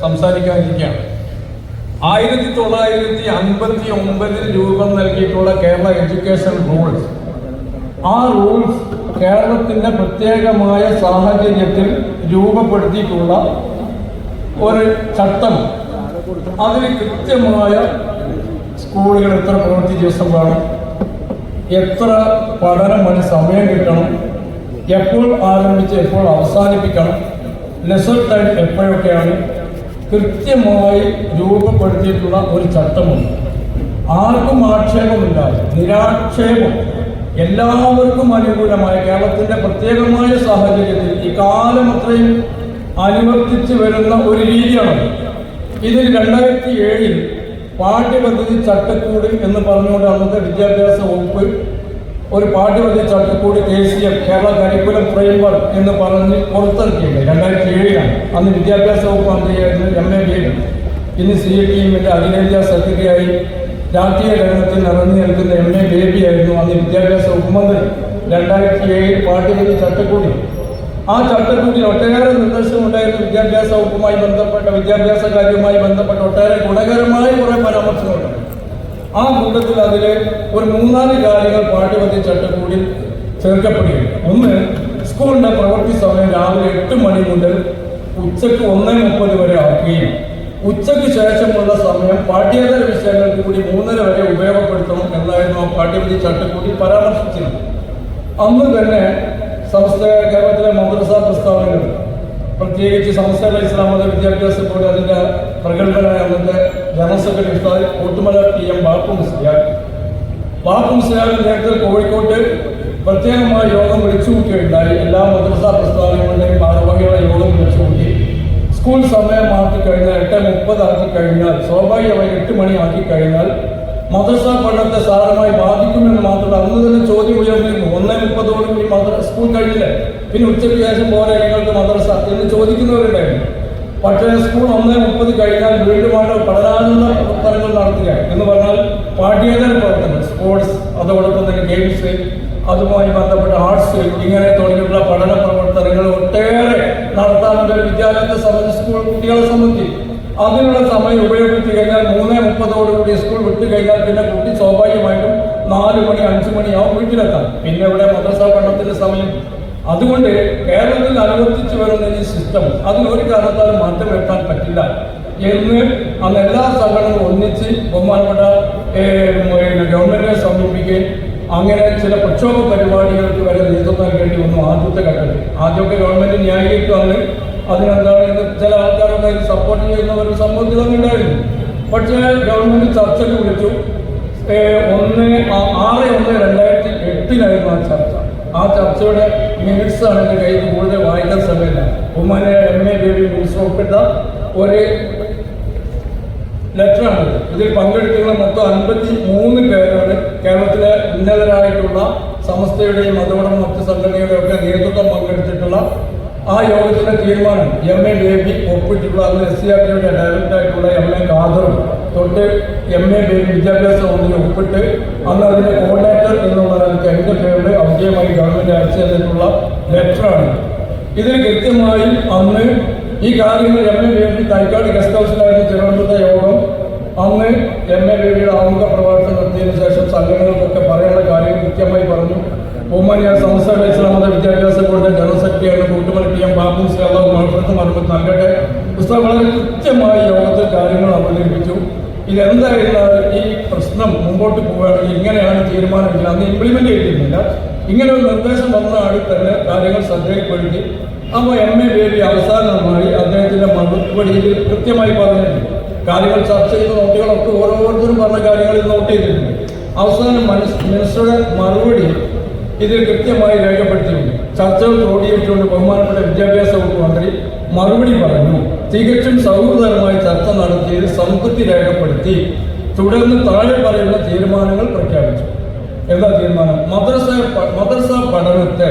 സംസാരിക്കാനിരിക്കുകയാണ്. ആയിരത്തി തൊള്ളായിരത്തി അൻപത്തി ഒമ്പതിൽ രൂപം നൽകിയിട്ടുള്ള കേരള എഡ്യൂക്കേഷൻ റൂൾസ്. ആ റൂൾസ് കേരളത്തിന്റെ പ്രത്യേകമായ സാഹചര്യത്തിൽ രൂപപ്പെടുത്തിയിട്ടുള്ള ഒരു ചട്ടം അതിന് കൃത്യമായ സ്കൂളുകൾ എത്ര പ്രവൃത്തി ദിവസം വേണം? എത്ര പഠനം അതിന് സമയം കിട്ടണം? എപ്പോൾ ആരംഭിച്ച് എപ്പോൾ അവസാനിപ്പിക്കണം? ലെസൺ ടൈം എപ്പോഴൊക്കെയാണ്? കൃത്യമായി രൂപപ്പെടുത്തിയിട്ടുള്ള ഒരു ചട്ടമുണ്ട്. ആർക്കും ആക്ഷേപമില്ല നിരാക്ഷേപം. എല്ലാവർക്കും അനുകൂലമായ കേരളത്തിന്റെ പ്രത്യേകമായ സാഹചര്യത്തിൽ ഈ കാലം അത്രയും അനുവർത്തിച്ചു വരുന്ന ഒരു രീതിയാണ് ഇതിൽ രണ്ടായിരത്തി ഏഴിൽ പാഠ്യപദ്ധതി ചട്ടക്കൂട് എന്ന് പറഞ്ഞുകൊണ്ട് അന്നത്തെ വിദ്യാഭ്യാസ വകുപ്പ് ഒരു പാഠ്യപദ്ധതി ചട്ടക്കൂട് K C F Kerala curriculum framework എന്ന് പറഞ്ഞ് പുറത്തിറക്കിയത്. രണ്ടായിരത്തി ഏഴിലാണ് അന്ന് വിദ്യാഭ്യാസ വകുപ്പ് മന്ത്രിയായിരുന്നു എം എ ബി ഇന്ന് സി എ ടി എമ്മിന്റെ അഖിലേന്ത്യാ സെക്രട്ടറിയായി രാഷ്ട്രീയ രംഗത്തിൽ നിറഞ്ഞു നിൽക്കുന്ന എം എ ബേബി ആയിരുന്നു അന്ന് വിദ്യാഭ്യാസ വകുപ്പ് മന്ത്രി. രണ്ടായിരത്തി ഏഴിൽ പാഠ്യപദ്ധതി ചട്ടക്കൂടി ആ ചട്ടക്കൂട്ടിൽ ഒട്ടേറെ നിർദ്ദേശമുണ്ടായിരുന്നു വിദ്യാഭ്യാസ വകുപ്പുമായി ബന്ധപ്പെട്ട വിദ്യാഭ്യാസ കാര്യവുമായി ബന്ധപ്പെട്ട ഒട്ടേറെ ഗുണകരമായ കുറെ പരാമർശങ്ങളുണ്ട്. ആ കൂട്ടത്തിൽ അതിലെ ഒരു മൂന്നാൽ കാര്യങ്ങൾ പാഠ്യപദ്ധതി ചട്ടക്കൂടിൽ ചേർക്കപ്പെടുകയാണ്. ഒന്ന് സ്കൂളിന്റെ പ്രവൃത്തി സമയം രാവിലെ എട്ട് മണി മുതൽ ഉച്ചയ്ക്ക് ഒന്നേ മുപ്പത് വരെ ആക്കുകയും ഉച്ചയ്ക്ക് ശേഷമുള്ള സമയം പാഠ്യേതര വിഷയങ്ങൾക്ക് കൂടി മൂന്നര വരെ ഉപയോഗപ്പെടുത്തണം എന്നായിരുന്നു ആ പാഠ്യപദ്ധതി ചട്ടക്കൂടി പരാമർശിച്ചിരുന്നത്. അന്ന് തന്നെ സംസ്ഥാന കേരളത്തിലെ മദ്രസ പ്രസ്താവനകൾ പ്രത്യേകിച്ച് സംസ്ഥാന ഇസ്ലാം മത വിദ്യാഭ്യാസ ബോർഡ് അതിന്റെ പ്രഗത്ഭനായ അന്നത്തെ ജനറൽ സെക്രട്ടറി ഉസ്താദ് കൂട്ടുമല ടി എം ബാപ്പു മുസ്ലിയാർ. ബാപ്പു മുസ്ലിയാറിന്റെ നേരത്തെ കോഴിക്കോട്ട് പ്രത്യേകമായ യോഗം വിളിച്ചു കൂട്ടുകയുണ്ടായി എല്ലാ മദ്രസ പ്രസ്ഥാനങ്ങളുടെയും ഭാരവാഹികളെ യോഗം വിളിച്ചു സ്കൂൾ സമയം മാറ്റി കഴിഞ്ഞാൽ എട്ട് മുപ്പതാക്കി കഴിഞ്ഞാൽ സ്വാഭാവികമായി എട്ട് മണി ആക്കി കഴിഞ്ഞാൽ മദ്രസ പഠനത്തെ സാരമായി ബാധിക്കുമെന്ന് മാത്രമല്ല അന്ന് തന്നെ ചോദ്യം ഉയർന്നിരുന്നു. ഒന്നേ മുപ്പതോടുകൂടി മദ്രസ സ്കൂൾ കഴിഞ്ഞില്ല? പിന്നെ ഉച്ചയ്ക്ക് ശേഷം പോലെ നിങ്ങൾക്ക് മദ്രസ എന്ന് ചോദിക്കുന്നവരുണ്ടായിരുന്നു പക്ഷേ സ്കൂൾ ഒന്നേ മുപ്പത് കഴിഞ്ഞാൽ വീണ്ടുമാണ് പഠനാനന്ദ പ്രവർത്തനങ്ങൾ നടത്തുക എന്ന് പറഞ്ഞാൽ പാഠ്യേതര പ്രവർത്തനങ്ങൾ സ്പോർട്സ് അതോടൊപ്പം തന്നെ ഗെയിംസ് അതുമായി ബന്ധപ്പെട്ട ആർട്സ് ഇങ്ങനെ തുടങ്ങിയിട്ടുള്ള പഠന പ്രവർത്തനങ്ങൾ ഒട്ടേറെ നടത്താനുള്ള വിദ്യാലയത്തെ സംബന്ധിച്ച് സ്കൂൾ കുട്ടികളെ സംബന്ധിച്ച്. അതിനുള്ള സമയം ഉപയോഗിച്ച് കഴിഞ്ഞാൽ മൂന്നേ മുപ്പതോടുകൂടി സ്കൂൾ വിട്ട് കഴിഞ്ഞാൽ പിന്നെ കുട്ടി സ്വാഭാവികമായിട്ടും നാല് മണി അഞ്ചു മണിയാവും വീട്ടിലെത്താം പിന്നെ ഇവിടെ മദ്രസ പഠനത്തിന്റെ സമയം. അതുകൊണ്ട് കേരളത്തിൽ അനുവർത്തിച്ചു വരുന്ന ഈ സിസ്റ്റം അതിന് ഒരു കാരണത്താലും മാറ്റം വരുത്താൻ പറ്റില്ല എന്ന് അന്ന് എല്ലാ സംഘടനകളും ഒന്നിച്ച് ബഹുമാനപ്പെട്ട ഗവൺമെന്റിനെ സമീപിക്കുകയും അങ്ങനെ ചില പ്രക്ഷോഭ പരിപാടികൾക്ക് വരെ നേതൃത്വം നൽകേണ്ടി വന്നു ആദ്യത്തെ ഘട്ടത്തിൽ. ആദ്യമൊക്കെ ഗവൺമെന്റ് ന്യായീകരിക്കുവാണ് അതിനെന്താണ് ചില ആൾക്കാരൊക്കെ സപ്പോർട്ട് ചെയ്യുന്ന ഒരു സംഭവത്തിലൊന്നും ഉണ്ടായിരുന്നു പക്ഷേ ഗവൺമെന്റ് ചർച്ചയ്ക്ക് വിളിച്ചു. ഒന്ന് ആറ് ഒന്ന് രണ്ടായിരത്തി എട്ടിലായിരുന്നു ആ ചർച്ച. ആ ചർച്ചയുടെ മിനിറ്റ്സ് ആണ് എന്റെ കയ്യിൽ കൂടുതൽ വായിക്കാൻ സമയമില്ല. ഉമ്മനെ എം എ ബേബി മിനിറ്റ്സ് ഒപ്പിട്ട ഒരു ലെറ്ററാണ് ഇതിൽ പങ്കെടുക്കുന്ന മൊത്തം അൻപത്തി മൂന്ന് പേരാണ് കേരളത്തിലെ ഉന്നതരായിട്ടുള്ള സംസ്ഥയുടെയും അതോടൊപ്പം മറ്റ് സംഘടനയുടെയും ഒക്കെ നേതൃത്വം പങ്കെടുത്തിട്ടുള്ള ആ യോഗത്തിന്റെ തീരുമാനം എം എ ബേബി ഒപ്പിട്ടിട്ടുള്ള അന്ന് എസ് സി ആർ ടിയുടെ ഡയറക്ടറായിട്ടുള്ള എം എ ഖാദറും തൊട്ട് എം എ ബേബി വിദ്യാഭ്യാസ വകുപ്പിൽ ഒപ്പിട്ട് അന്ന് അതിന്റെ കോർഡിനേറ്റർ എന്നുള്ള നിലയ്ക്ക് എന്റെ പേരിൽ ഗവൺമെന്റ് ഗവൺമെന്റ് അയച്ചു തന്നിട്ടുള്ള ലെറ്ററാണ് ഇതിൽ കൃത്യമായി അന്ന് ഈ കാര്യങ്ങൾ M A Baby Thycaud guest ഹൗസിലായിരുന്നു തിരുവനന്തപുരത്തെ യോഗം അന്ന് എം എ ബേബിയുടെ ആമുഖ പ്രഭാഷണം നടത്തിയതിനു ശേഷം സംഘടനകൾക്കൊക്കെ പറയാനുള്ള കാര്യങ്ങൾ കൃത്യമായി പറഞ്ഞു. ബഹുമാനിയ സംസ്ഥാന ഇസ്ലാമത വിദ്യാഭ്യാസ ബോർഡിന്റെ ജനറൽ സെക്രട്ടറിയാണ് കൂട്ടുമണി ടി എം ബാബു ശ്രീ മലപ്പുറത്ത് മറുപടി നൽകട്ടെ. പുസ്തകം വളരെ കൃത്യമായി യോഗത്തിൽ കാര്യങ്ങൾ അവതരിപ്പിച്ചു. ഇതെന്തായിരുന്നാലും ഈ പ്രശ്നം മുമ്പോട്ട് പോവുകയാണെങ്കിൽ ഇങ്ങനെയാണ് തീരുമാനമില്ല അന്ന് ഇംപ്ലിമെന്റ് ചെയ്തിരുന്നില്ല. ഇങ്ങനെ ഒരു നിർദ്ദേശം വന്ന ആളിൽ തന്നെ കാര്യങ്ങൾ ശ്രദ്ധയിൽപ്പെടുത്തി. അപ്പോൾ എം എ ബേബി അവസാനമായി അദ്ദേഹത്തിന്റെ മറുപടിയിൽ കൃത്യമായി പറഞ്ഞിട്ടുണ്ട്. കാര്യങ്ങൾ ചർച്ച ചെയ്ത നോട്ടുകളൊക്കെ ഓരോരുത്തരും പറഞ്ഞ കാര്യങ്ങളിൽ നോട്ട് ചെയ്തിട്ടുണ്ട്. അവസാനം മനസ് മിനിസ്റ്ററുടെ മറുപടി ഇതിൽ കൃത്യമായി രേഖപ്പെടുത്തിയിട്ടുണ്ട്. ചർച്ചകൾ ക്രോഡീകരിച്ചുകൊണ്ട് ബഹുമാനപ്പെട്ട വിദ്യാഭ്യാസ വകുപ്പ് മന്ത്രി മറുപടി പറഞ്ഞു തികച്ചും സൗഹൃദപരമായി ചർച്ച നടത്തിയത് സംതൃപ്തി രേഖപ്പെടുത്തി തുടർന്ന് താഴെ പറയുന്ന തീരുമാനങ്ങൾ പ്രഖ്യാപിച്ചു. എന്താ തീരുമാനം? മദ്രസ മദ്രസ പഠനത്തെ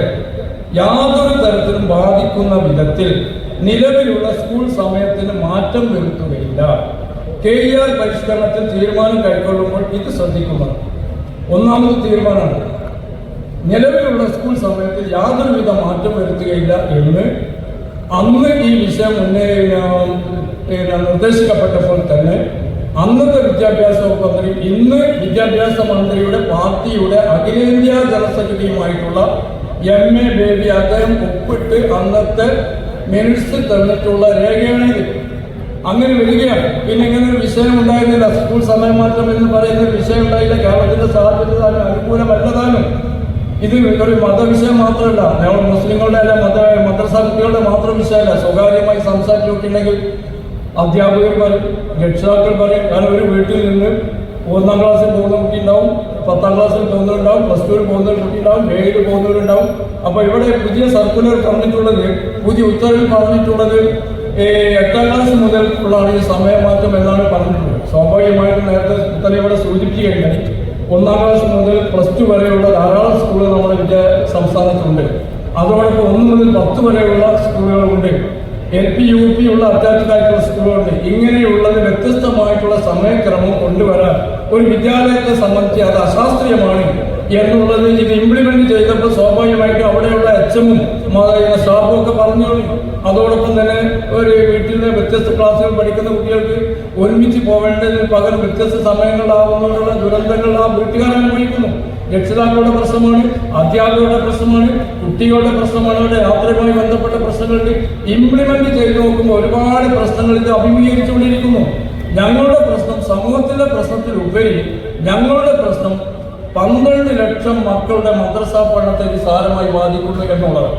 യാതൊരു തരത്തിലും ബാധിക്കുന്ന വിധത്തിൽ നിലവിലുള്ള സ്കൂൾ സമയത്തിന് മാറ്റം വരുത്തുകയില്ല. കെ ഇ ആർ പരിഷ്കരണത്തിൽ തീരുമാനം കൈക്കൊള്ളുമ്പോൾ ഇത് ശ്രദ്ധിക്കുക. ഒന്നാമത് തീരുമാനമാണ് നിലവിലുള്ള സ്കൂൾ സമയത്ത് യാതൊരുവിധ മാറ്റം വരുത്തുകയില്ല എന്ന് അന്ന് ഈ വിഷയം മുന്നേ നിർദ്ദേശിക്കപ്പെട്ടപ്പോൾ തന്നെ അന്നത്തെ വിദ്യാഭ്യാസ വകുപ്പ് മന്ത്രി ഇന്ന് വിദ്യാഭ്യാസ മന്ത്രിയുടെ പാർട്ടിയുടെ അഖിലേന്ത്യാ ജനറൽ എം എ ബേബി അദ്ദേഹം ഒപ്പിട്ട് അന്നത്തെ മിനിറ്റ്സ് തന്നിട്ടുള്ള രേഖയാണ് ഇത് അങ്ങനെ വരികയാണ്. പിന്നെ ഇങ്ങനെ ഒരു വിഷയം ഉണ്ടായിരുന്നില്ല. സ്കൂൾ സമയമാറ്റം എന്ന് പറയുന്ന ഒരു വിഷയം ഉണ്ടായില്ല. കേരളത്തിന്റെ സാഹചര്യത്തിൽ അതിന് അനുകൂലമല്ലതാനും ഇത് ഒരു മതവിഷയം മാത്രമല്ല. ഞങ്ങൾ മുസ്ലിങ്ങളുടെ അല്ല മത മദ്രസ മാത്രം വിഷയമല്ല. സ്വകാര്യമായി സംസാരിച്ചിട്ടുണ്ടെങ്കിൽ അധ്യാപകർ പറയും രക്ഷിതാക്കൾ പറയും കാരണം ഒരു വീട്ടിൽ നിന്ന് ഒന്നാം ക്ലാസ്സിൽ പോകുന്ന കുട്ടി ഉണ്ടാവും പത്താം ക്ലാസ്സിൽ പോകുന്നവരുണ്ടാവും പ്ലസ് ടുവിൽ പോകുന്ന കുട്ടി ഉണ്ടാവും ഏഴിൽ പോകുന്നവരുണ്ടാവും. അപ്പൊ ഇവിടെ പുതിയ സർക്കുലർ പറഞ്ഞിട്ടുള്ളത് പുതിയ ഉത്തരവിൽ പറഞ്ഞിട്ടുള്ളത് എട്ടാം ക്ലാസ് മുതൽ ഉള്ളതാണ് ഈ സമയമാറ്റം എന്നാണ് പറഞ്ഞിട്ടുള്ളത്. സ്വാഭാവികമായിട്ടും നേരത്തെ തന്നെ ഇവിടെ ഒന്നാം ക്ലാസ് മുതൽ പ്ലസ് ടു വരെയുള്ള ധാരാളം സ്കൂളുകൾ നമ്മുടെ വിദ്യ സംസ്ഥാനത്തുണ്ട്. അതോടൊപ്പം ഒന്ന് മുതൽ പത്ത് വരെയുള്ള സ്കൂളുകളുണ്ട് എൽ പി യു പി ഉള്ള അറ്റാച്ച്ഡ് ആയിട്ടുള്ള സ്കൂളുകളുണ്ട് ഇങ്ങനെയുള്ളത് വ്യത്യസ്തമായിട്ടുള്ള സമയക്രമം കൊണ്ടുവരാൻ ഒരു വിദ്യാലയത്തെ സംബന്ധിച്ച് അത് അശാസ്ത്രീയമാണ് എന്നുള്ളത് ഇത് ഇംപ്ലിമെന്റ് ചെയ്തപ്പോൾ സ്വാഭാവികമായിട്ടും അവിടെയുള്ള എച്ച് എമ്മും സ്റ്റാഫും ഒക്കെ പറഞ്ഞു അതോടൊപ്പം തന്നെ ഒരു വീട്ടിൽ നിന്ന് വ്യത്യസ്ത ക്ലാസ്സുകൾ പഠിക്കുന്ന കുട്ടികൾക്ക് ഒരുമിച്ച് പോവേണ്ടതിന് പകരം വ്യത്യസ്ത സമയങ്ങളിലാവുന്നതിനുള്ള ദുരന്തങ്ങൾ ആ വീട്ടുകാർ അനുഭവിക്കുന്നു. രക്ഷിതാക്കളുടെ പ്രശ്നമാണ് അധ്യാപകരുടെ പ്രശ്നമാണ് കുട്ടികളുടെ പ്രശ്നമാണ് അവരുടെ യാത്രയുമായി ബന്ധപ്പെട്ട പ്രശ്നങ്ങളുണ്ട്. ഇംപ്ലിമെന്റ് ചെയ്ത് നോക്കുമ്പോൾ ഒരുപാട് പ്രശ്നങ്ങൾ ഇത് അഭിമുഖീകരിച്ചുകൊണ്ടിരിക്കുന്നു. ഞങ്ങളുടെ പ്രശ്നം സമൂഹത്തിന്റെ പ്രശ്നത്തിലുപരി ഞങ്ങളുടെ പ്രശ്നം പന്ത്രണ്ട് ലക്ഷം മക്കളുടെ മദ്രസാ പഠനത്തെ സാരമായി ബാധിക്കുന്നു എന്നുള്ളത്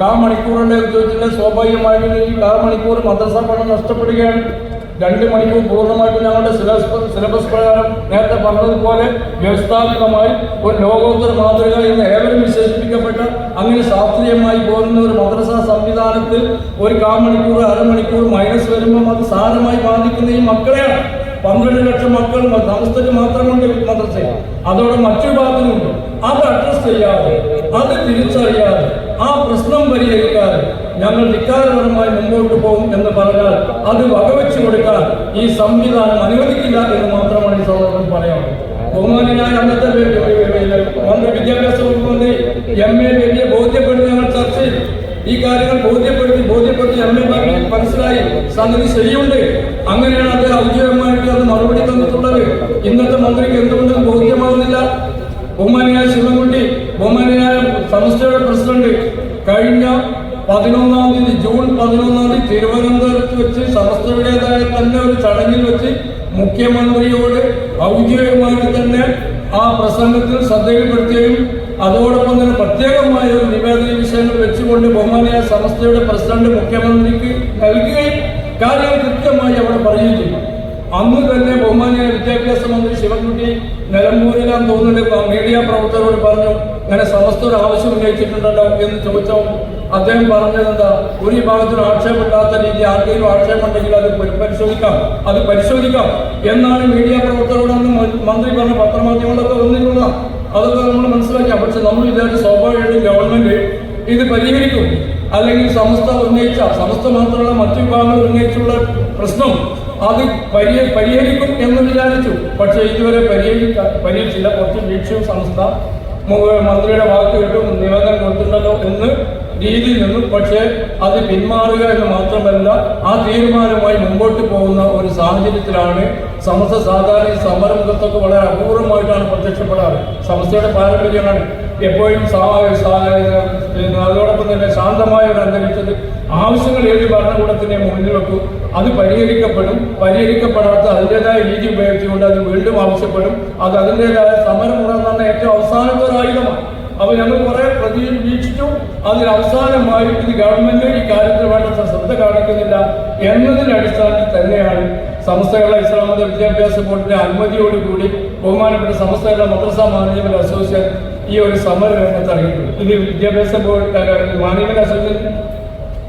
കാ മണിക്കൂറിന്റെ ചോദിച്ചിട്ട് സ്വാഭാവികമായിട്ട് ഈ കാ മണിക്കൂർ മദ്രസ പഠനം നഷ്ടപ്പെടുകയാണ്. രണ്ട് മണിക്കൂർ പൂർണമായിട്ടും ഞങ്ങളുടെ സിലബസ് സിലബസ് പ്രകാരം നേരത്തെ പറഞ്ഞതുപോലെ വ്യവസ്ഥാപിതമായി ഒരു ലോകോത്തര മാതൃക എന്ന് ഏവരും വിശേഷിപ്പിക്കപ്പെട്ട അങ്ങനെ ശാസ്ത്രീയമായി പോകുന്ന ഒരു മദ്രസ സംവിധാനത്തിൽ ഒരു കാ മണിക്കൂർ അരമണിക്കൂർ മൈനസ് വരുമ്പോൾ അത് സാരമായി ബാധിക്കുന്ന ഈ മക്കളെയാണ്. പന്ത്രണ്ട് ലക്ഷം മക്കൾ സമസ്തക്ക് മാത്രമുണ്ട് മദ്രസയിൽ. അതോടെ മറ്റൊരു ഭാഗത്തുമുണ്ട് അത് അഡ്രസ് ചെയ്യാതെ അത് തിരിച്ചറിയാതെ ആ പ്രശ്നം പരിഹരിക്കാൻ ഞങ്ങൾ ധിക്കാരപരമായി മുമ്പോട്ട് പോകും എന്ന് പറഞ്ഞാൽ അത് വകവെച്ചു കൊടുക്കാൻ ഈ സംവിധാനം അനുവദിക്കില്ല എന്ന് മാത്രമാണ് ഈ സന്ദർഭം പറയാം ബഹുമാനായ അന്നത്തെ മന്ത്രി വിദ്യാഭ്യാസ വകുപ്പ് മന്ത്രി എം എ ബേബിയെ ബോധ്യപ്പെടുത്തി ഞങ്ങൾ ചർച്ച ചെയ്തു. ഈ കാര്യങ്ങൾ ബോധ്യപ്പെടുത്തി ബോധ്യപ്പെടുത്തി എം എ മനസ്സിലായി സംഗതി ശരിയുണ്ട്. അങ്ങനെയാണ് അദ്ദേഹം ഔദ്യോഗികമായിട്ട് അത് മറുപടി തന്നിട്ടുള്ളത്. ഇന്നത്തെ മന്ത്രിക്ക് എന്തുകൊണ്ട് ബോധ്യമാവുന്നില്ല. ബഹുമാനിയായ ശിവൻകുട്ടി ബഹുമാനിയായ സംസ്ഥയുടെ പ്രസിഡന്റ് കഴിഞ്ഞ പതിനൊന്നാം തീയതി ജൂൺ പതിനൊന്നാം തീയതി തിരുവനന്തപുരത്ത് വെച്ച് സമസ്തയുടേതായ തന്നെ ഒരു ചടങ്ങിൽ വെച്ച് മുഖ്യമന്ത്രിയോട് ഔദ്യോഗികമായിട്ട് തന്നെ ആ പ്രസംഗത്തിൽ ശ്രദ്ധയിൽപ്പെടുത്തുകയും അതോടൊപ്പം തന്നെ പ്രത്യേകമായ ഒരു നിവേദന വിഷയങ്ങൾ വെച്ചുകൊണ്ട് ബഹുമാനിയ സമസ്തയുടെ പ്രസിഡന്റ് മുഖ്യമന്ത്രിക്ക് നൽകുകയും കാര്യങ്ങൾ കൃത്യമായി അവിടെ പറയുകയും ചെയ്തു. അന്ന് തന്നെ ബഹുമാനിയായ വിദ്യാഭ്യാസ മന്ത്രി ശിവൻകുട്ടി നിലമ്പൂരിലാന്ന് തോന്നുന്നുണ്ട്. മീഡിയ പ്രവർത്തകരോട് പറഞ്ഞു ഇങ്ങനെ സമസ്ത ഒരു ആവശ്യം ഉന്നയിച്ചിട്ടുണ്ടല്ലോ എന്ന് ചോദിച്ചോ അദ്ദേഹം പറഞ്ഞത് എന്താ ഒരു വിഭാഗത്തിനും ആക്ഷേപമില്ലാത്ത രീതി ആർക്കെങ്കിലും ആക്ഷേപമുണ്ടെങ്കിൽ അത് പരിശോധിക്കാം അത് പരിശോധിക്കാം എന്നാണ് മീഡിയ പ്രവർത്തകരോട് അന്ന് മന്ത്രി പറഞ്ഞ പത്രമാധ്യമങ്ങളൊക്കെ വന്നിട്ടുള്ള അതൊക്കെ നമ്മൾ മനസ്സിലാക്കാം. പക്ഷെ നമ്മൾ വിചാരിച്ച സ്വാഭാവികമായിട്ടും ഗവൺമെന്റ് ഇത് പരിഹരിക്കും. അല്ലെങ്കിൽ സമസ്ത ഉന്നയിച്ച സമസ്ത മാത്രമല്ല മറ്റു വിഭാഗങ്ങൾ ഉന്നയിച്ചുള്ള പ്രശ്നം അത് പരിഹ പരിഹരിക്കും എന്ന് വിചാരിച്ചു. പക്ഷേ ഇതുവരെ പരിഹരിക്ക പരിഹരിച്ചില്ല. കുറച്ച് വീക്ഷവും സംസ്ഥ മന്ത്രിയുടെ വാക്ക് കേട്ടും നിവേദനം കൊടുത്തിട്ടുണ്ടല്ലോ എന്ന് രീതിയിൽ നിന്നും. പക്ഷേ അത് പിന്മാറുക എന്ന് മാത്രമല്ല ആ തീരുമാനവുമായി മുമ്പോട്ട് പോകുന്ന ഒരു സാഹചര്യത്തിലാണ് സമസ്ത സാധാരണ ഈ സമരമുഖത്തൊക്കെ വളരെ അപൂർവമായിട്ടാണ് പ്രത്യക്ഷപ്പെടാറ്. സമസ്തയുടെ പാരമ്പര്യമാണ് എപ്പോഴും അതോടൊപ്പം തന്നെ ശാന്തമായ ഒരു അന്തരീക്ഷത്തിൽ ആവശ്യങ്ങൾ ഏത് ഭരണകൂടത്തിനെ മുന്നിൽ വെക്കും. അത് പരിഹരിക്കപ്പെടും. പരിഹരിക്കപ്പെടാത്ത അതിന്റെതായ രീതി ഉപയോഗിച്ചുകൊണ്ട് അത് വീണ്ടും ആവശ്യപ്പെടും. അത് അതിന്റെതായ സമരമുറ എന്ന് പറഞ്ഞ ഏറ്റവും അവസാനത്തെ ഒരു ആയുധമാണ്. അപ്പൊ ഞങ്ങൾ കുറെ പ്രതീക്ഷിച്ചു അതിൽ അവസാനമായിട്ട് ഇത് ഗവൺമെന്റ് ഈ കാര്യത്തിൽ വേണ്ട ശ്രദ്ധ കാണിക്കുന്നില്ല എന്നതിന്റെ അടിസ്ഥാനത്തിൽ തന്നെയാണ് സംസ്ഥകളെ ഇസ്ലാമത വിദ്യാഭ്യാസ ബോർഡിന്റെ അനുമതിയോടുകൂടി ബഹുമാനപ്പെട്ട സംസ്ഥകളുടെ മദ്രസ മാനേജ്മെന്റ് അസോസിയേഷൻ ഈ ഒരു സമര രംഗത്ത് ഇറങ്ങിയിട്ടുണ്ട് ഇത് വിദ്യാഭ്യാസ ബോർഡ് മാനേജ്മെന്റ് അസോസിയേഷൻ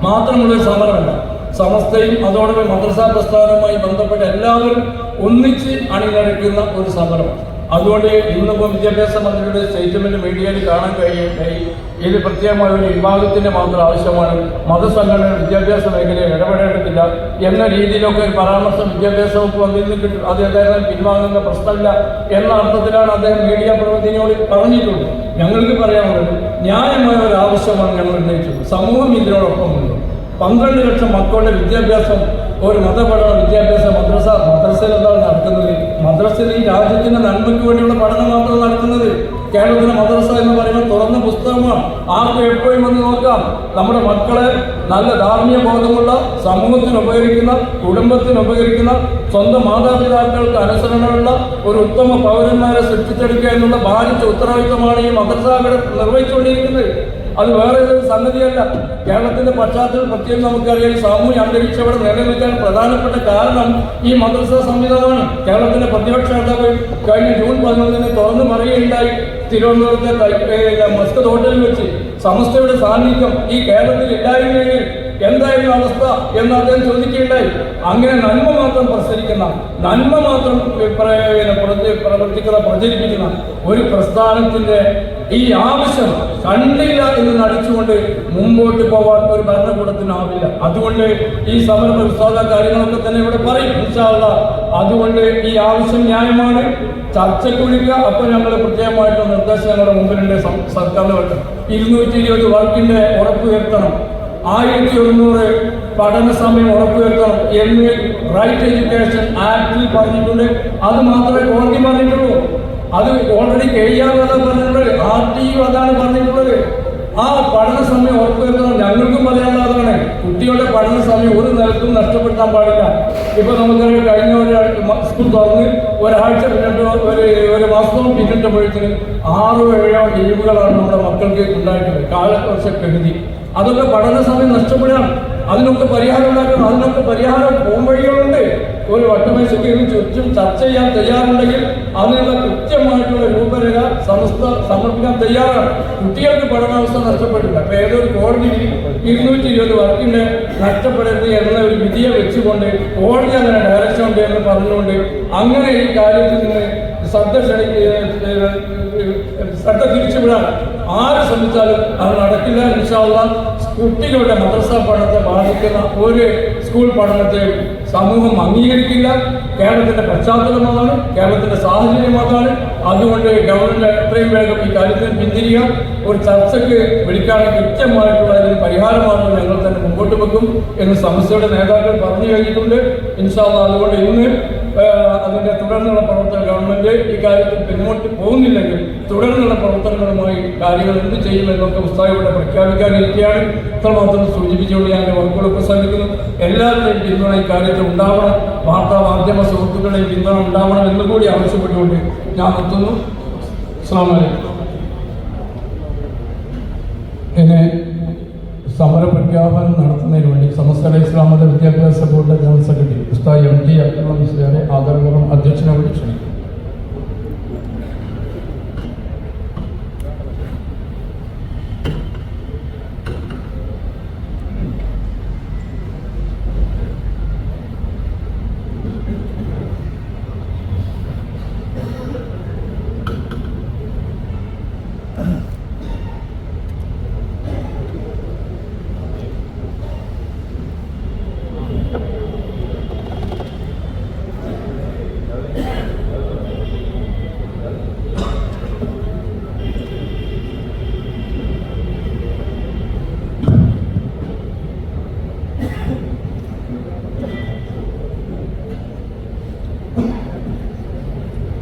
മാത്രമുള്ള സമരമല്ല. സമസ്തയും അതോടൊപ്പം മദ്രസ പ്രസ്ഥാനവുമായി ബന്ധപ്പെട്ട എല്ലാവരും ഒന്നിച്ച് അണിനിരക്കുന്ന ഒരു സമരമാണ്. അതുകൊണ്ട് ഇന്നിപ്പോൾ വിദ്യാഭ്യാസ മന്ത്രിയുടെ സ്റ്റേറ്റ്മെന്റ് മീഡിയയിൽ കാണാൻ കഴിയുകയായി ഇത് പ്രത്യേകമായ ഒരു വിഭാഗത്തിന്റെ മാത്രം ആവശ്യമാണ്. മതസംഘടന വിദ്യാഭ്യാസ മേഖലയിൽ ഇടപെടേണ്ടതില്ല എന്ന രീതിയിലൊക്കെ ഒരു പരാമർശം വിദ്യാഭ്യാസ വകുപ്പ് വന്നിൽ നിന്ന് കിട്ടും. അത് ഏതായാലും പിൻവാങ്ങുന്ന പ്രശ്നമില്ല എന്ന അർത്ഥത്തിലാണ് അദ്ദേഹം മീഡിയ പ്രവർത്തനയോട് പറഞ്ഞിട്ടുള്ളത്. ഞങ്ങൾക്ക് പറയാനുള്ളത് ന്യായമായ ഒരു ആവശ്യമാണ് ഞങ്ങൾ ഉന്നയിച്ചത്. സമൂഹം ഇതിനോടൊപ്പമുണ്ട് പന്ത്രണ്ട് ലക്ഷം മക്കളുടെ വിദ്യാഭ്യാസം ഒരു മതപഠന വിദ്യാഭ്യാസ മദ്രസ മദ്രസയിൽ എന്താണ് നടക്കുന്നത്? മദ്രസയിൽ ഈ രാജ്യത്തിന്റെ നന്മയ്ക്ക് വേണ്ടിയുള്ള പഠനം മാത്രം നടക്കുന്നത് കേരളത്തിലെ മദ്രസ എന്ന് പറയുന്നത് തുറന്ന പുസ്തകമാണ്. ആർക്കും എപ്പോഴും വന്ന് നോക്കാം. നമ്മുടെ മക്കളെ നല്ല ധാർമ്മിക ബോധമുള്ള സമൂഹത്തിന് ഉപകരിക്കുന്ന കുടുംബത്തിന് ഉപകരിക്കുന്ന സ്വന്തം മാതാപിതാക്കൾക്ക് അനുസരണമുള്ള ഒരു ഉത്തമ പൗരന്മാരെ സൃഷ്ടിച്ചെടുക്കുക എന്നുള്ള ഭാരിച്ച ഉത്തരവാദിത്തമാണ് ഈ മദ്രസ നിർവഹിച്ചുകൊണ്ടിരിക്കുന്നത്. അത് വേറെ ഒരു സംഗതിയല്ല. കേരളത്തിന്റെ പശ്ചാത്തലം പ്രത്യേകം നമുക്കറിയാം. സാമൂഹ്യ അന്തരീക്ഷം ഇവിടെ നിലനിൽക്കാൻ പ്രധാനപ്പെട്ട കാരണം ഈ മദ്രസ സംവിധാനമാണ്. കേരളത്തിന്റെ പ്രതിപക്ഷ നേതാവ് കഴിഞ്ഞ ജൂൺ പതിനൊന്നിന് തുറന്നു പറയുകയുണ്ടായി. തിരുവനന്തപുരത്തെ മസ്ക് ഹോട്ടലിൽ വെച്ച്. സമസ്തയുടെ സാന്നിധ്യം ഈ കേരളത്തിൽ ഇല്ലായിരുന്നെങ്കിൽ എന്തായിരുന്നു അവസ്ഥ എന്ന് അദ്ദേഹം ചോദിക്കുകയുണ്ടായി. അങ്ങനെ നന്മ മാത്രം പ്രസരിക്കുന്ന നന്മ മാത്രം പ്രവർത്തിക്കുന്ന പ്രചരിപ്പിക്കുന്ന ഒരു പ്രസ്ഥാനത്തിന്റെ ഈ ആവശ്യം കണ്ടില്ല എന്ന് നടിച്ചുകൊണ്ട് മുമ്പോട്ട് പോവാൻ ഒരു ഭരണകൂടത്തിനാവില്ല അതുകൊണ്ട് ഈ സമരം പ്രസ്താവ കാര്യങ്ങളൊക്കെ തന്നെ ഇവിടെ പറയും ഉത്സാഹ അതുകൊണ്ട് ഈ ആവശ്യം ന്യായമാണ്. ചർച്ചയ്ക്ക് വിളിക്കുക അപ്പോൾ ഞങ്ങൾ പ്രത്യേകമായിട്ടുള്ള നിർദ്ദേശം ഞങ്ങളുടെ മുമ്പിലുണ്ട് സർക്കാരിന്റെ വട്ടം. ഇരുന്നൂറ്റി ഇരുപത് വർക്കിന്റെ ഉറപ്പ് വരുത്തണം. ആയിരത്തി ഒരുന്നൂറ് പഠന സമയം ഉറപ്പുവരുത്തണം. എന്ന് റൈറ്റ് എഡ്യൂക്കേഷൻ ആക്ടിൽ പറഞ്ഞിട്ടുണ്ട്. അത് മാത്രമേ കോടതി പറഞ്ഞിട്ടുള്ളൂ. അത് ഓൾറെഡി കഴിയാതെ പറഞ്ഞിട്ടുള്ളത് ആർ ടി യു അതാണ് പറഞ്ഞിട്ടുള്ളത്. ആ പഠന സമയം ഉറപ്പുവരുത്തണം. ഞങ്ങൾക്കും പറയാനുള്ളതാണ് കുട്ടികളുടെ പഠന സമയം ഒരു നിലത്തും നഷ്ടപ്പെടുത്താൻ പാടില്ല. ഇപ്പൊ നമുക്കറിയാം കഴിഞ്ഞ ഒരു സ്കൂൾ തുറന്ന് ഒരാഴ്ച പിന്നിട്ട് ഒരു ഒരു മാസവും പിന്നിട്ടപ്പോഴത്തേന് ആറോ ഏഴോ ലീവുകളാണ് നമ്മുടെ മക്കൾക്ക് ഉണ്ടായിട്ടുള്ളത്. കാലവർഷക്കെടുതി അതൊക്കെ പഠന സമയം നഷ്ടപ്പെടുകയാണ് അതിനൊക്കെ പരിഹാരം ഉണ്ടാക്കണം അതിനൊക്കെ പരിഹാരം പോംവഴികളുണ്ട് ഒരു വട്ടമേശയ്ക്ക് ചുറ്റും ചർച്ച ചെയ്യാൻ തയ്യാറുണ്ടെങ്കിൽ അതിനുള്ള കൃത്യമായിട്ടുള്ള രൂപരേഖ സമസ്ത സമർപ്പിക്കാൻ തയ്യാറാണ്. കുട്ടികൾക്ക് പഠനാവസ്ഥ നഷ്ടപ്പെട്ടില്ല അപ്പൊ ഏതൊരു കോടതി ഇരുന്നൂറ്റി ഇരുപത് വർക്കിന്റെ നഷ്ടപ്പെടരുത് എന്ന ഒരു വിധിയെ വെച്ചുകൊണ്ട് കോടതി അങ്ങനെ ഡയറക്ഷൻ ഉണ്ട് എന്ന് പറഞ്ഞുകൊണ്ട് അങ്ങനെ ഈ കാര്യത്തിൽ നിന്ന് ശ്രദ്ധ ശ്രദ്ധ തിരിച്ചുവിടാൻ ആര് ശ്രമിച്ചാലും അത് നടക്കില്ല ഇൻഷാല്ല കുട്ടികളുടെ മദ്രസ പഠനത്തെ ബാധിക്കുന്ന ഒരു സ്കൂൾ പഠനത്തെ സമൂഹം അംഗീകരിക്കില്ല. കേരളത്തിന്റെ പശ്ചാത്തലം അതാണ് കേരളത്തിന്റെ സാഹചര്യം അതാണ്. അതുകൊണ്ട് ഗവൺമെന്റ് എത്രയും വേഗം ഈ കാര്യത്തിൽ പിന്തിരിയാം ഒരു ചർച്ചയ്ക്ക് വിളിക്കാതെ കൃത്യമായിട്ടുള്ള ഇതിന് പരിഹാരമാണ് ഞങ്ങൾ തന്നെ മുമ്പോട്ട് വെക്കും എന്ന് സമസ്യയുടെ നേതാക്കൾ പറഞ്ഞു കഴിഞ്ഞിട്ടുണ്ട്. ഇൻഷാല്ല അതുകൊണ്ട് ഇന്ന് അതിന്റെ തുടർന്നുള്ള പ്രവർത്തനം ഗവൺമെന്റ് ഈ കാര്യത്തിൽ പിന്നോട്ട് പോകുന്നില്ലെങ്കിൽ തുടർന്നുള്ള പ്രവർത്തനങ്ങളുമായി കാര്യങ്ങൾ എന്ത് ചെയ്യുമെന്നൊക്കെ പുസ്തകം ഇവിടെ പ്രഖ്യാപിക്കാനിരിക്കുകയാണ് ഇത്രമാത്രം സൂചിപ്പിച്ചുകൊണ്ട് ഞാൻ എന്റെ പ്രസംഗിക്കുന്നു. എല്ലാവരുടെയും പിന്തുണ ഈ കാര്യത്തിൽ ഉണ്ടാവണം. വാർത്താ മാധ്യമ സുഹൃത്തുക്കളെ പിന്തുണ ഉണ്ടാവണം എന്ന് കൂടി ആവശ്യപ്പെട്ടുകൊണ്ട് ഞാൻ വലൈക്കും ഇനി സമര പ്രഖ്യാപനം നടത്തുന്നതിന് വേണ്ടി സമസ്ത ഇസ്ലാമത വിദ്യാഭ്യാസ ബോർഡ് ജനറൽ സെക്രട്ടറി ഉസ്താദ് എം ടി അബ്ദുള്ള ആദരപൂർവം അധ്യക്ഷനെ കൂടി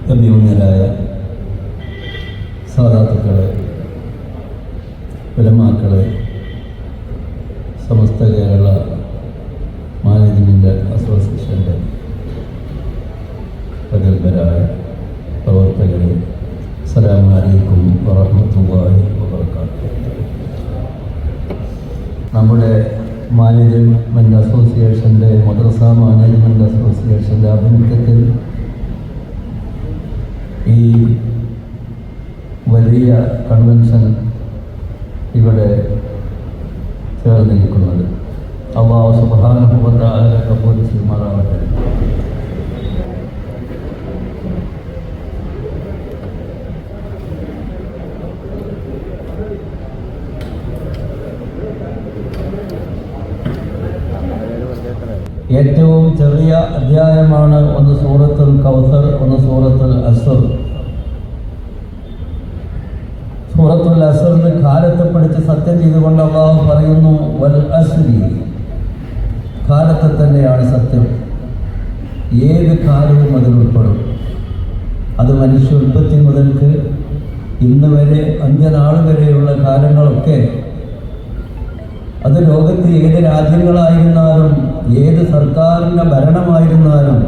có nhiều người là convention ഇവിടെ ചേർന്നിരിക്കുന്നത്. അള്ളാഹു സുബ്ഹാനഹുവതആല കബൂൽ ചെയ്യുമാറാവട്ടെ ഏറ്റവും ചെറിയ അധ്യായമാണ് ഒന്ന് സൂറത്തുൽ കൗസർ ഒന്ന് സൂറത്തുൽ അസർ സൂറത്തുൽ അസറിന് കാലത്തെ പഠിച്ച് സത്യം ചെയ്തുകൊണ്ട് അള്ളാഹു പറയുന്നു വൽ അസ്രി. കാലത്തെ തന്നെയാണ് സത്യം. ഏത് കാലവും അതിൽ ഉൾപ്പെടും. അത് മനുഷ്യ ഉൽപ്പത്തി മുതൽക്ക് ഇന്ന് വരെ അന്ത്യനാൾ വരെയുള്ള കാലങ്ങളൊക്കെ അത് ലോകത്ത് ഏത് രാജ്യങ്ങളായിരുന്നാലും ഏത് സർക്കാരിന്റെ ഭരണമായിരുന്നാലും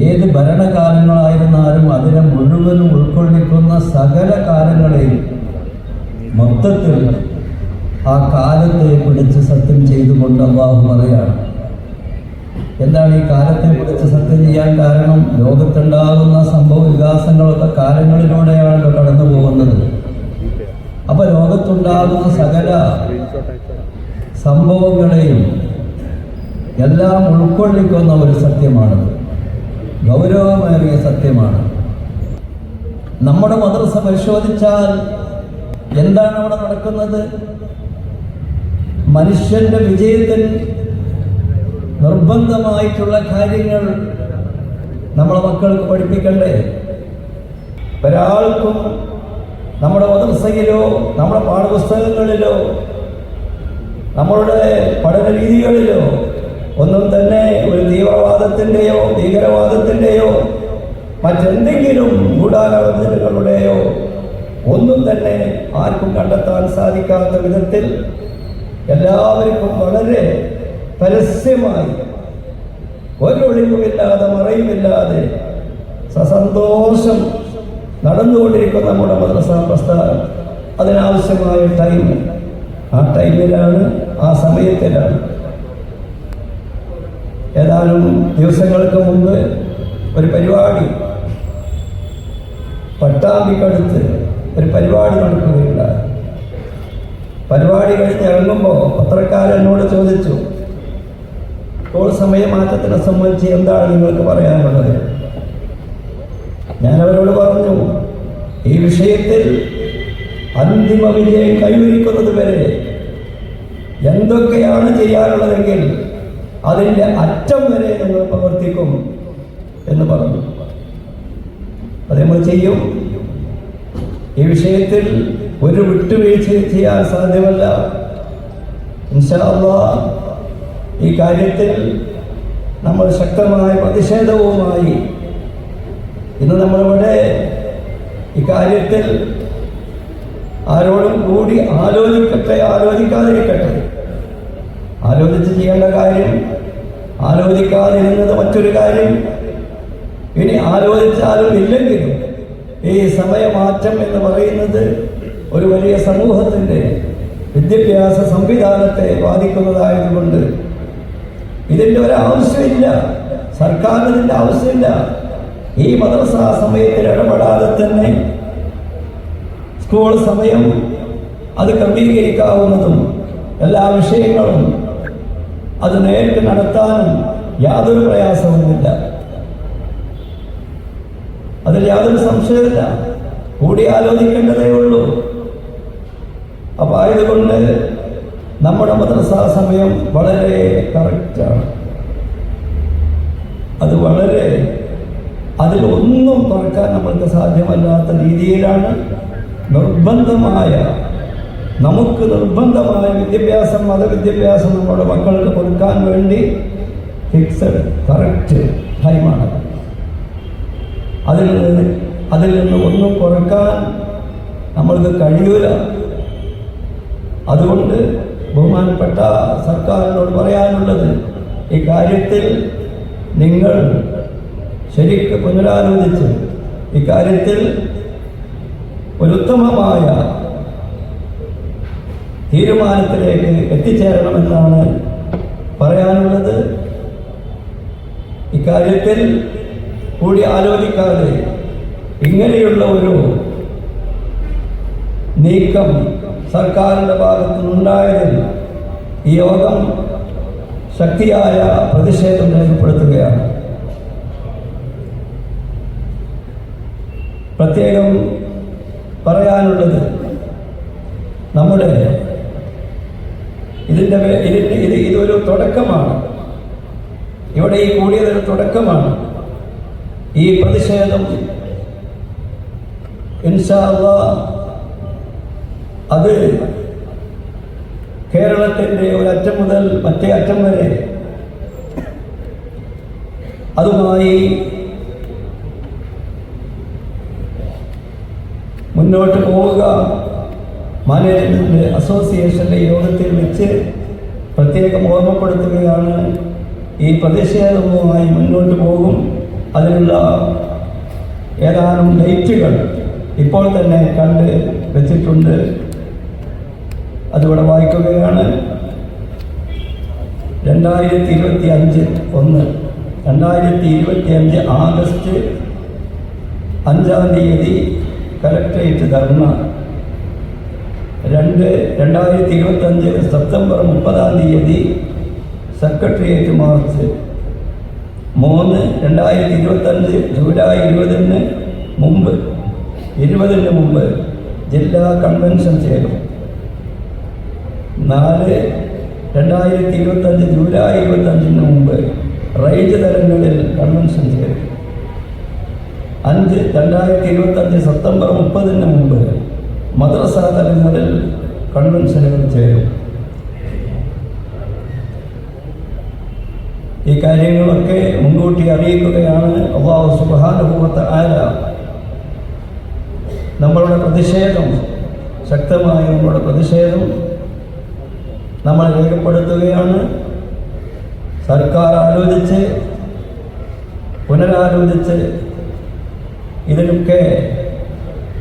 ഏത് ഭരണകാലങ്ങളായിരുന്നാലും അതിനെ മുഴുവനും ഉൾക്കൊള്ളിക്കുന്ന സകല കാലങ്ങളെയും മൊത്തത്തിൽ ആ കാലത്തെ പിടിച്ച് സത്യം ചെയ്തുകൊണ്ട് അള്ളാഹു പറയാണ് എന്താണ് ഈ കാലത്തെ പിടിച്ച് സത്യം ചെയ്യാൻ കാരണം? ലോകത്തുണ്ടാകുന്ന സംഭവ വികാസങ്ങളൊക്കെ കാലങ്ങളിലൂടെയാണല്ലോ കടന്നു പോകുന്നത്. അപ്പൊ ലോകത്തുണ്ടാകുന്ന സകല സംഭവങ്ങളെയും എല്ലാം ഉൾക്കൊള്ളിക്കുന്ന ഒരു സത്യമാണത്. ഗൗരവമേറിയ സത്യമാണ്. നമ്മുടെ മദ്രസ പരിശോധിച്ചാൽ എന്താണ് അവിടെ നടക്കുന്നത്? മനുഷ്യന്റെ വിജയത്തിൽ നിർബന്ധമായിട്ടുള്ള കാര്യങ്ങൾ നമ്മളെ മക്കൾക്ക് പഠിപ്പിക്കണ്ടേ? ഒരാൾക്കും നമ്മുടെ മദ്രസയിലോ നമ്മുടെ പാഠപുസ്തകങ്ങളിലോ നമ്മളുടെ പഠന രീതികളിലോ ഒന്നും തന്നെ ഒരു തീവ്രവാദത്തിന്റെയോ ഭീകരവാദത്തിന്റെയോ മറ്റെന്തെങ്കിലും ഗൂഢാലോചനകളുടെയോ ഒന്നും തന്നെ ആർക്കും കണ്ടെത്താൻ സാധിക്കാത്ത വിധത്തിൽ എല്ലാവർക്കും വളരെ പരസ്യമായി ഒരൊളിവുമില്ലാതെ മറയുമില്ലാതെ സസന്തോഷം നടന്നുകൊണ്ടിരിക്കുന്ന നമ്മുടെ മദ്രസ പ്രസ്ഥാനം അതിനാവശ്യമായ ടൈം ആ ടൈമിലാണ് ആ സമയത്തിലാണ് ഏതാനും ദിവസങ്ങൾക്ക് മുമ്പ് ഒരു പരിപാടി പട്ടാമ്പിക്കടുത്ത് ഒരു പരിപാടി നടക്കുകയുണ്ടായി. പരിപാടി കഴിഞ്ഞ് ഇറങ്ങുമ്പോൾ പത്രക്കാരൻ എന്നോട് ചോദിച്ചു ഇപ്പോൾ സമയമാറ്റത്തിനെ സംബന്ധിച്ച് എന്താണ് നിങ്ങൾക്ക് പറയാനുള്ളത്? ഞാൻ അവരോട് പറഞ്ഞു ഈ വിഷയത്തിൽ അന്തിമ വിജയം കൈവരിക്കുന്നത് വരെ എന്തൊക്കെയാണ് ചെയ്യാനുള്ളതെങ്കിൽ അതിന്റെ അറ്റം വരെ നിങ്ങൾ പ്രവർത്തിക്കും എന്ന് പറഞ്ഞു. അത് നമ്മൾ ചെയ്യും? ഈ വിഷയത്തിൽ ഒരു വിട്ടുവീഴ്ച ചെയ്യാൻ സാധ്യമല്ല. ഈ കാര്യത്തിൽ നമ്മൾ ശക്തമായ പ്രതിഷേധവുമായി ഇന്ന് നമ്മളിവിടെ ഇക്കാര്യത്തിൽ ആരോടും കൂടി ആലോചിക്കട്ടെ ആലോചിക്കാതിരിക്കട്ടെ. ആലോചിച്ച് ചെയ്യേണ്ട കാര്യം ആലോചിക്കാതിരുന്നത് മറ്റൊരു കാര്യം. ഇനി ആലോചിച്ചാലും ഇല്ലെങ്കിലും ഈ സമയമാറ്റം എന്ന് പറയുന്നത് ഒരു വലിയ സമൂഹത്തിന്റെ വിദ്യാഭ്യാസ സംവിധാനത്തെ ബാധിക്കുന്നതായതുകൊണ്ട് ഇതിന്റെ ഒരു ആവശ്യമില്ല സർക്കാരിന് ഇതിന്റെ ആവശ്യമില്ല. ഈ മദ്രസ സമയത്തിൽ ഇടപെടാതെ തന്നെ സ്കൂൾ സമയം അത് ക്രമീകരിക്കാവുന്നതും എല്ലാ വിഷയങ്ങളും അത് നേരിട്ട് നടത്താനും യാതൊരു പ്രയാസവുമില്ല. അതിൽ യാതൊരു സംശയമില്ല കൂടി ആലോചിക്കേണ്ടതേ ഉള്ളൂ. അപ്പൊ ആയതുകൊണ്ട് നമ്മുടെ മദ്രസാ സമയം വളരെ കറക്റ്റാണ് അത് വളരെ അതിലൊന്നും കുറയ്ക്കാൻ നമ്മൾക്ക് സാധ്യമല്ലാത്ത രീതിയിലാണ് നിർബന്ധമായ നമുക്ക് നിർബന്ധമായ വിദ്യാഭ്യാസം മതവിദ്യാഭ്യാസം നമ്മുടെ മക്കൾക്ക് കൊടുക്കാൻ വേണ്ടി ഫിക്സഡ് കറക്റ്റ് ടൈമാണ് അതിൽ നിന്ന് അതിൽ നിന്ന് ഒന്നും കുറയ്ക്കാൻ നമ്മൾക്ക് കഴിയൂല. അതുകൊണ്ട് ബഹുമാനപ്പെട്ട സർക്കാരിനോട് പറയാനുള്ളത് ഈ കാര്യത്തിൽ നിങ്ങൾ ശരിക്ക് പുനരാലോചിച്ച് ഇക്കാര്യത്തിൽ ഒരു ഉത്തമമായ തീരുമാനത്തിലേക്ക് എത്തിച്ചേരണമെന്നാണ് പറയാനുള്ളത്. ഇക്കാര്യത്തിൽ കൂടി ആലോചിക്കാതെ ഇങ്ങനെയുള്ള ഒരു നീക്കം സർക്കാരിന്റെ ഭാഗത്തു നിന്നുണ്ടായതിൽ ഈ യോഗം ശക്തിയായ പ്രതിഷേധം രേഖപ്പെടുത്തുകയാണ്. പ്രത്യേകം പറയാനുള്ളത് നമ്മുടെ ഇത് ഇതൊരു തുടക്കമാണ്. ഇവിടെ ഈ കൂടിയതൊരു തുടക്കമാണ്. ഈ പ്രതിഷേധം. ഇൻഷാ അള്ളാ അത് കേരളത്തിന്റെ ഒരറ്റം മുതൽ മറ്റേ അറ്റം വരെ അതുമായി മുന്നോട്ട് പോവുക. മാനേജ്മെന്റ് അസോസിയേഷന്റെ യോഗത്തിൽ വെച്ച് പ്രത്യേകം ഓർമ്മപ്പെടുത്തുകയാണ്. ഈ പ്രതിഷേധവുമായി മുന്നോട്ട് പോകും. അതിനുള്ള ഏതാനും ഡേറ്റുകൾ ഇപ്പോൾ തന്നെ കണ്ട് വെച്ചിട്ടുണ്ട്. അതിവിടെ വായിക്കുകയാണ്. രണ്ടായിരത്തി ഇരുപത്തി അഞ്ച് ഒന്ന്. രണ്ടായിരത്തി ഇരുപത്തി അഞ്ച് ആഗസ്റ്റ് അഞ്ചാം തീയതി കലക്ട്രേറ്റ് ധർണ. രണ്ട് രണ്ടായിരത്തി ഇരുപത്തഞ്ച് സെപ്റ്റംബർ മുപ്പതാം തീയതി സെക്രട്ടേറിയറ്റ് മാർച്ച്. മൂന്ന് രണ്ടായിരത്തി ഇരുപത്തഞ്ച് ജൂലൈ ഇരുപതിന് മുമ്പ് ഇരുപതിന് മുമ്പ് ജില്ലാ കൺവെൻഷൻ ചേരും. നാല് രണ്ടായിരത്തി ഇരുപത്തഞ്ച് ജൂലൈ ഇരുപത്തഞ്ചിന് മുമ്പ് റേഞ്ച് തലങ്ങളിൽ കൺവെൻഷൻ ചേരും. അഞ്ച് രണ്ടായിരത്തി ഇരുപത്തഞ്ച് സെപ്റ്റംബർ മുപ്പതിന് മുമ്പ് മദ്രസ തലങ്ങളിൽ കൺവെൻഷനുകൾ ചേരും. ഈ കാര്യങ്ങളൊക്കെ മുൻകൂട്ടി അറിയിക്കുകയാണ് അള്ളാഹു സുബാനുഭവത്തെ ആര നമ്മളുടെ പ്രതിഷേധം ശക്തമായ നമ്മളുടെ പ്രതിഷേധം നമ്മൾ രേഖപ്പെടുത്തുകയാണ്. സർക്കാർ ആലോചിച്ച് പുനരാലോചിച്ച് ഇതിനൊക്കെ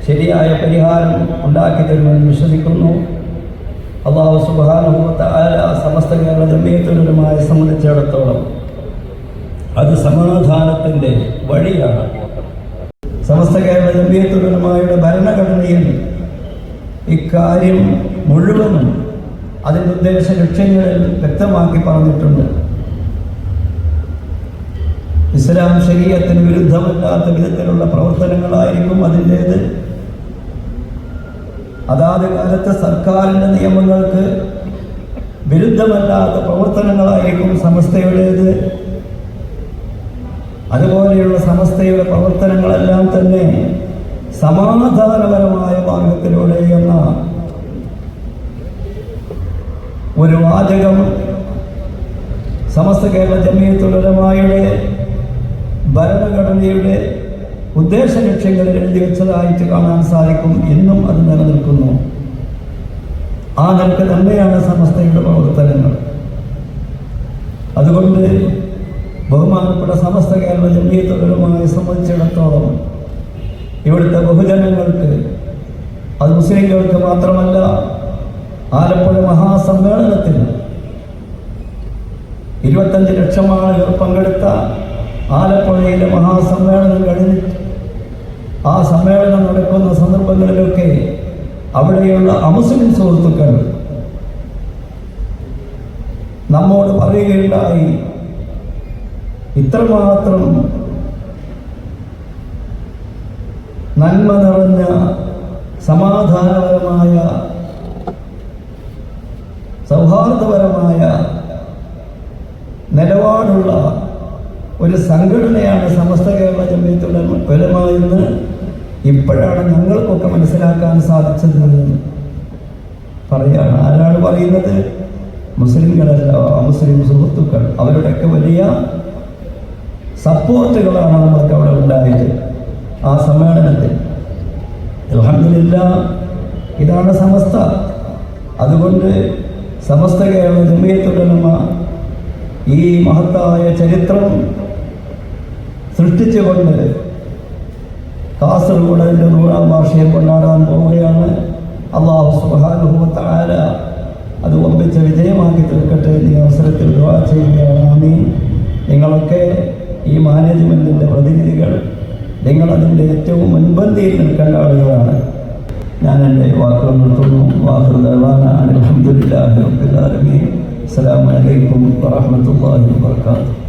ശരിയായ പരിഹാരം ഉണ്ടാക്കി തരുമെന്ന് വിശ്വസിക്കുന്നു. അള്ളാഹു സുബാനുഭവത്തെ സമസ്ത കേരള ജമീയത്തിനുമായി സംബന്ധിച്ചിടത്തോളം അത് സമാധാനത്തിന്റെ വഴിയാണ്. സമസ്ത കേരള ജമീയത്തുലമായുടെ ഭരണഘടനയിൽ ഇക്കാര്യം മുഴുവനും അതിന്റെ ഉദ്ദേശ ലക്ഷ്യങ്ങളിൽ വ്യക്തമാക്കി പറഞ്ഞിട്ടുണ്ട്. ഇസ്ലാം ശരീരത്തിന് വിരുദ്ധമല്ലാത്ത വിധത്തിലുള്ള പ്രവർത്തനങ്ങളായിരിക്കും അതിന്റേത്. അതാത് കാലത്തെ സർക്കാരിന്റെ നിയമങ്ങൾക്ക് വിരുദ്ധമല്ലാത്ത പ്രവർത്തനങ്ങളായിരിക്കും സമസ്തയുടേത്. അതുപോലെയുള്ള സമസ്തയുടെ പ്രവർത്തനങ്ങളെല്ലാം തന്നെ സമാധാനപരമായ മാർഗത്തിലൂടെ എന്ന ഒരു വാചകം സമസ്ത കേരള ജമീയത്തുലമായുടെ ഭരണഘടനയുടെ ഉദ്ദേശ ലക്ഷ്യങ്ങളിൽ എഴുതി വെച്ചതായിട്ട് കാണാൻ സാധിക്കും എന്നും അത് നിലനിൽക്കുന്നു. ആ നിലയ്ക്ക് തന്നെയാണ് സമസ്തയുടെ പ്രവർത്തനങ്ങൾ. അതുകൊണ്ട് ബഹുമാനപ്പെട്ട സമസ്ത കേരള ജമീയത്തുലമായി സംബന്ധിച്ചിടത്തോളം ഇവിടുത്തെ ബഹുജനങ്ങൾക്ക് അത് മുസ്ലിങ്ങൾക്ക് മാത്രമല്ല ആലപ്പുഴ മഹാസമ്മേളനത്തിൽ ഇരുപത്തഞ്ച് ലക്ഷം ആളുകൾ പങ്കെടുത്ത ആലപ്പുഴയിലെ മഹാസമ്മേളനം കഴിഞ്ഞ് ആ സമ്മേളനം നടക്കുന്ന സന്ദർഭങ്ങളിലൊക്കെ അവിടെയുള്ള അമുസ്ലിം സുഹൃത്തുക്കൾ നമ്മോട് പറയുകയുണ്ടായി ഇത്രമാത്രം നന്മ നിറഞ്ഞ സമാധാനപരമായ സൗഹാർദ്ദപരമായ നിലപാടുള്ള ഒരു സംഘടനയാണ് സമസ്ത കേരള ജമ്മിയത്തുള്ള എന്ന് ഇപ്പോഴാണ് ഞങ്ങൾക്കൊക്കെ മനസ്സിലാക്കാൻ സാധിച്ചത് പറയാണ് ആരാണ് പറയുന്നത്? മുസ്ലിങ്ങളല്ല മുസ്ലിം സുഹൃത്തുക്കൾ. അവരുടെയൊക്കെ വലിയ സപ്പോർട്ടുകളാണ് നമ്മൾക്ക് അവിടെ ഉണ്ടായത് ആ സമ്മേളനത്തിൽ. അലഹമില്ല ഇതാണ് സമസ്ത. അതുകൊണ്ട് സമസ്ത കേരള ജമിയത്തുടമ ഈ മഹത്തായ ചരിത്രം സൃഷ്ടിച്ചുകൊണ്ട് കാസർഗോഡ് അതിന്റെ നൂറാം വാർഷികം കൊണ്ടാടാൻ പോവുകയാണ്. അള്ളാഹു സുബാനുഭവത്താര അത് ഒമ്പിച്ച വിജയമാക്കി തീർക്കട്ടെ ഈ അവസരത്തിൽ ദുവാ ചെയ്യുകയാണ്. ആമീൻ. നിങ്ങളൊക്കെ ഈ മാനേജ്മെന്റിന്റെ പ്രതിനിധികൾ നിങ്ങളതിന്റെ ഏറ്റവും മുൻപന്തിയിൽ നിൽക്കേണ്ട ആളുകളാണ്. ഞാൻ എന്റെ വാക്കുകൾ നിർത്തുന്നു. വാഹൃദാന അലഹമുല്ലാഹി റബ്ബിൽ ആലമീൻ. അസ്സലാമു അലൈക്കും വറഹ്മത്തുള്ളാഹി